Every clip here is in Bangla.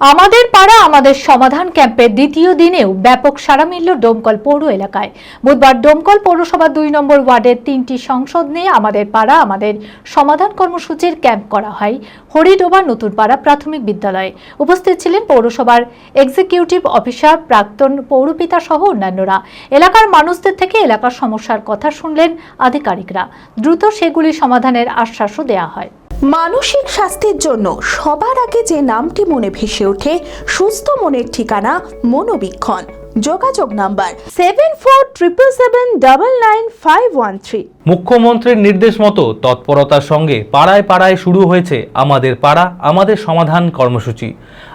আমাদের পাড়া, আমাদের সমাধান ক্যাম্পের দ্বিতীয় দিনেও ব্যাপক সারা মিলল ডোমকল পৌর এলাকায়। বুধবার ডোমকল পৌরসভা দুই নম্বর ওয়ার্ডের তিনটি সংসদ নিয়ে আমাদের পাড়া, আমাদের সমাধান কর্মসূচির ক্যাম্প করা হয় হরিডোবা নতুন পাড়া প্রাথমিক বিদ্যালয়ে। উপস্থিত ছিলেন পৌরসভার এক্সিকিউটিভ অফিসার প্রাক্তন পৌরপিতা সহ অন্যান্যরা। এলাকার মানুষদের থেকে এলাকার সমস্যার কথা শুনলেন আধিকারিকরা। দ্রুত সেগুলি সমাধানের আশ্বাসও দেওয়া হয়। মানসিক স্বাস্থ্যের জন্য সবার আগে যে নামটি মনে ভেসে ওঠে, সুস্থ মনের ঠিকানা মনোবীক্ষণ। যোগাযোগ number seven four triple seven double nine five one three মুখ্যমন্ত্রীর নির্দেশ মতো তৎপরতার সঙ্গে পাড়ায় পাড়ায় শুরু হয়েছে আমাদের পাড়া, আমাদের সমাধান কর্মসূচি।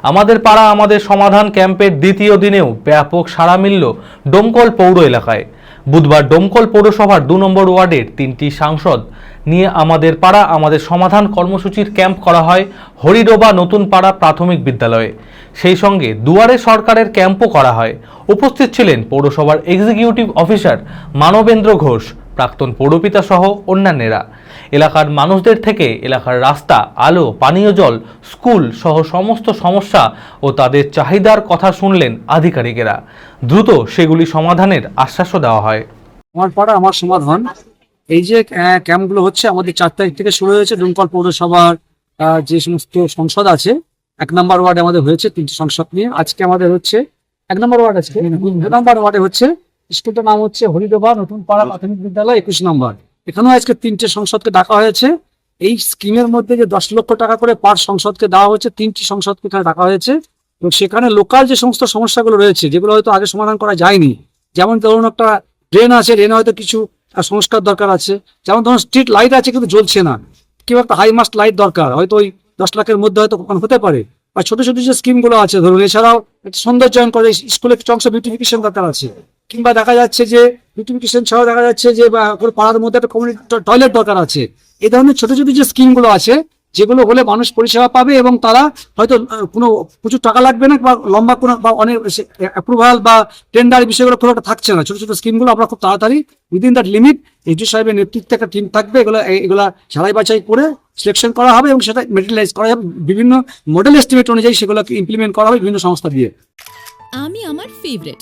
আমাদের পাড়া, আমাদের সমাধান ক্যাম্পের দ্বিতীয় দিনেও ব্যাপক সাড়া মিলল ডোমকল পৌর এলাকায়। বুধবার ডোমকল পৌরসভার দু নম্বর ওয়ার্ডের তিনটি সাংসদ নিয়ে আমাদের পাড়া, আমাদের সমাধান কর্মসূচির ক্যাম্প করা হয় হরিডোবা নতুন পাড়া প্রাথমিক বিদ্যালয়ে। সেই সঙ্গে দুয়ারে সরকারের ক্যাম্পও করা হয়। উপস্থিত ছিলেন পৌরসভার এক্সিকিউটিভ অফিসার মানবেন্দ্র ঘোষ প্রাক্তন পৌরপিতা সহ অন্যান্যেরা। এলাকার মানুষদের থেকে এলাকার রাস্তা, আলো, পানীয় জল, স্কুল সহ সমস্ত সমস্যা ও তাদের চাহিদার কথা শুনলেন আধিকারিকেরা। দ্রুত সেগুলি সমাধানের আশ্বাসও দেওয়া হয়। আমার পাড়া আমার সমাধান। এই যে ক্যাম্পগুলো হচ্ছে, আমাদের চার তারিখ থেকে শুরু হয়েছে ডুমকল পৌরসভার যে সমস্ত সংসদ আছে, এক নম্বর ওয়ার্ডে আমাদের হয়েছে তিনটি সংসদ নিয়ে। আজকে আমাদের হচ্ছে, এক নম্বর ওয়ার্ড আছে দু নম্বর ওয়ার্ডে হচ্ছে স্কুলটার নাম হচ্ছে হরিডোবা নতুন পাড়া প্রাথমিক বিদ্যালয় একুশ নম্বর। এখানেও আজকে তিনটে সংসদকে ডাকা হয়েছে। এই স্কিমের মধ্যে যে দশ লক্ষ টাকা করে পার সংসদকে দেওয়া হয়েছে তিনটি সংসদকে এখানে ডাকা হয়েছে। এবং সেখানে লোকাল যে সমস্ত সমস্যাগুলো রয়েছে যেগুলো হয়তো আগে সমাধান করা যায়নি যেমন ধরুন একটা ড্রেন আছে ড্রেনে হয়তো কিছু সংস্কার দরকার আছে। যেমন ধরুন স্ট্রিট লাইট আছে কিন্তু জ্বলছে না। কেউ একটা হাই মাস্ট লাইট দরকার হয়তো ওই দশ লাখের মধ্যে হয়তো কখনো হতে পারে। বা ছোট ছোট যে স্কিমগুলো আছে ধরুন এছাড়াও একটা সৌন্দর্যায়ন করে স্কুলের কিছু অংশ বিউটিফিকেশন দরকার আছে। কিংবা দেখা যাচ্ছে যে বিউটিফিকেশন ছাড়াও দেখা যাচ্ছে যে বা পাড়ার মধ্যে একটা কমিউনিটি টয়লেট দরকার আছে। এই ধরনের ছোট ছোট যে স্কিমগুলো আছে, যেগুলো হলে মানুষ পরিষেবা পাবে এবং তারা হয়তো কোনো প্রচুর টাকা লাগবে না বা লম্বা কোনো বা অনেক অ্যাপ্রুভাল বা টেন্ডার বিষয়গুলো খুব একটা থাকছে না। ছোটো ছোটো স্কিমগুলো আমরা খুব তাড়াতাড়ি উইদিন দ্যাট লিমিট এইচডি সাহেবের নেতৃত্বে একটা টিম থাকবে। এগুলো এগুলা ছাড়াই বাছাই করে সিলেকশন করা হবে এবং সেটা মেটেরিয়ালাইজ করা হবে। বিভিন্ন মডেল এস্টিমেট অনুযায়ী সেগুলোকে ইমপ্লিমেন্ট করা হবে বিভিন্ন সংস্থা দিয়ে। আমি আমার ফেভারিট